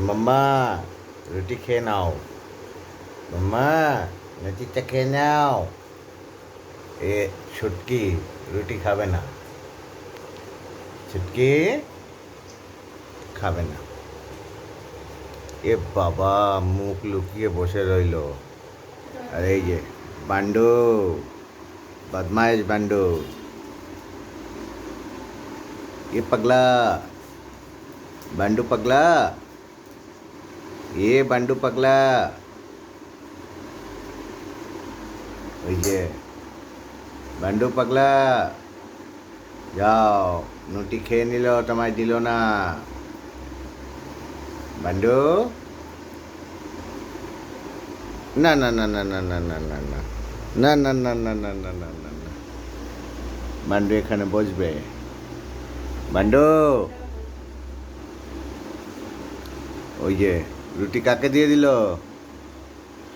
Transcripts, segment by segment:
मम्मा रोटी खेनाओ मम्मा नदी तक खेनाओ ये छुटकी रोटी खावे ना छुटकी খাবে না এ बाबा मुख लुकिए बसे रही আর এই যে বান্ডু বদমাইশ বান্ডু এ পাগলা বান্ডু ఏ బండు పగలా అయ్యే బండు పగలా যাও নুটি খেয়ে নিল তোমায় দিল না বান্ডু না না না না না না না না না না না না না না না না না না বান্ডু এখানে বসবে বান্ডু ওই যে রুটি কাকে দিয়ে দিল?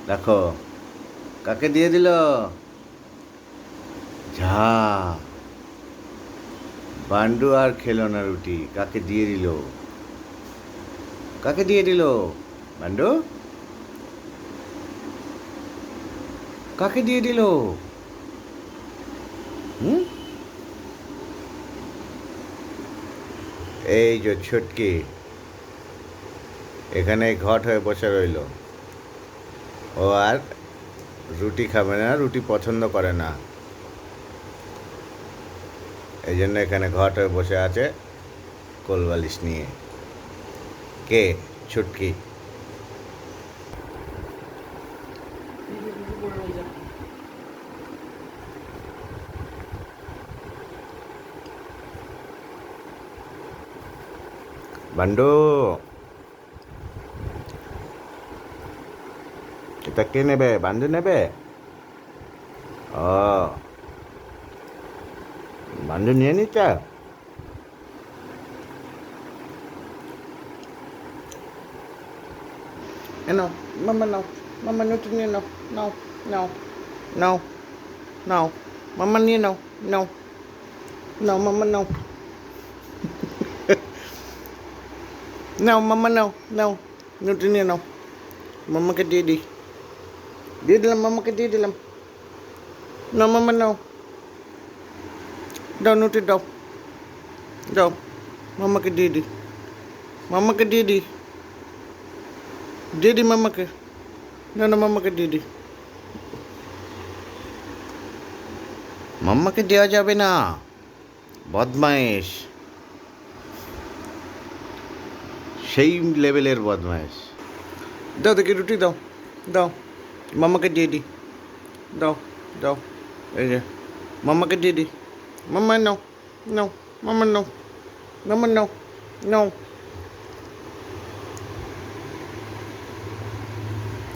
দেখো, কাকে দিয়ে দিল? ঝা, বান্ডু আর খেলো না রুটি, কাকে দিয়ে দিল? কাকে দিয়ে দিল? বান্ডু? কাকে দিয়ে দিল? এই যে ছুটকি। এখানে ঘট হয়ে বসে রইল। ও আর রুটি খাবে না, রুটি পছন্দ করে না। এই জন্য এখানে ঘট হয়ে বসে আছে কোলবালিশ নিয়ে। কে? ছুটকি। বান্ডু। তা কে নেবে বান্ধু নেবে ও বান্ধু নিয়ে নিতে No, mama, no. Mama, no, no, no, no, no, no. Mama, no, no, no, mama, no. no, mama, no, no, no, no, no. Mama, get daddy. দিয়ে দিলাম মাম্মাকে দিয়ে দিলাম নাও মাম্মা নাও দাও নুটি দাও দাও মাম্মাকে দিয়ে দিই মাম্মাকে দিয়ে দিই দিয়ে দিই মাম্মাকে না না মাম্মাকে দিয়ে দিই মাম্মাকে দেওয়া যাবে না বদমাইশ সেই লেভেলের বদমাইশ দাও দেখি রুটি দাও দাও মাম্মাকে দিয়ে দিই দাও দাও এই যে মাম্মাকে দিয়ে দিই মাম্মা নাও নাও মাম্মা নাও মাম্মা নাও নাও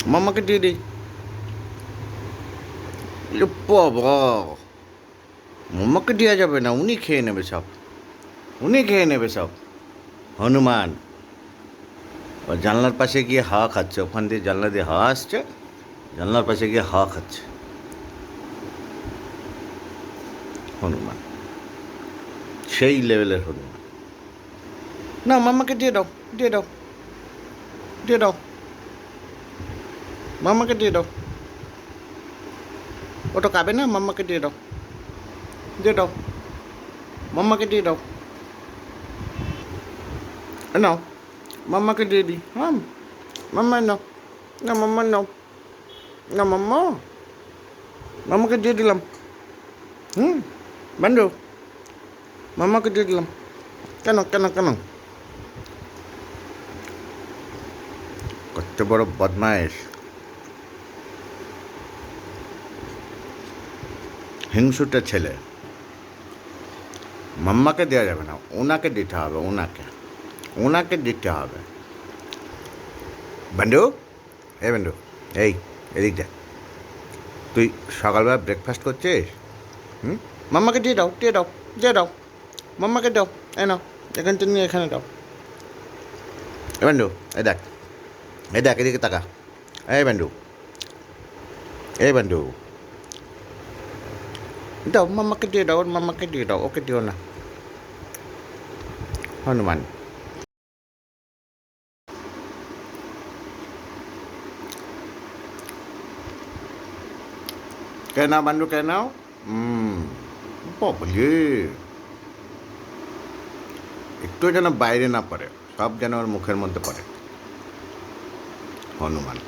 মাম্মাকে দিয়ে এ বাবা মাম্মাকে দেওয়া যাবে না উনি খেয়ে নেবে সব উনি খেয়ে নেবে সব হনুমান ও জানলার পাশে গিয়ে হাওয়া খাচ্ছে ওখান দিয়ে জানলা দিয়ে হাওয়া আসছে জানলার পাশে গিয়ে হাওয়া খাচ্ছে। হনুমান। সেই লেভেলের হনুমান। না মাম্মাকে দিয়ে দাও দিয়ে দাও দিয়ে দাও। মাম্মাকে দিয়ে দাও। ওটা খাবে না? মাম্মাকে দিয়ে দাও। দিয়ে দাও। মাম্মাকে দিয়ে দাও। নাও মাম্মাকে দিয়ে দিই হ্যাঁ মাম্মা নাও। না মাম্মা নাও। না মাম্মা মাম্মাকে দিয়ে দিলাম হুম বান্ডু মাম্মাকে দিয়ে দিলাম কেন কেন কেন কত বড় বদমাইশ হিংসুটা ছেলে। মাম্মাকে দেওয়া যাবে না, ওনাকে দিতে হবে, ওনাকে। ওনাকে দিতে হবে। বান্ডু এই বান্ডু এই। এদিক দেখ তুই সকালবেলা ব্রেকফাস্ট করছিস? হুম? মাম্মাকে দিয়ে দাও দিয়ে দাও দিয়ে দাও। মাম্মাকে দাও, এই নাও, এখান থেকে নিয়ে এখানে দাও। এ বান্ডু, এই দেখ এই দেখ, এদিকে তাকা। এই বান্ডু এই বান্ডু। দাও, মাম্মাকে দিয়ে দাও ওর মাম্মাকে দিয়ে দাও, ওকে দিও না। হনুমান। কে নাও বান্ডু কে নাও হুম বাবলে একটু যেন বাইরে না পড়ে সব যেন ওর মুখের মধ্যে পড়ে হনুমান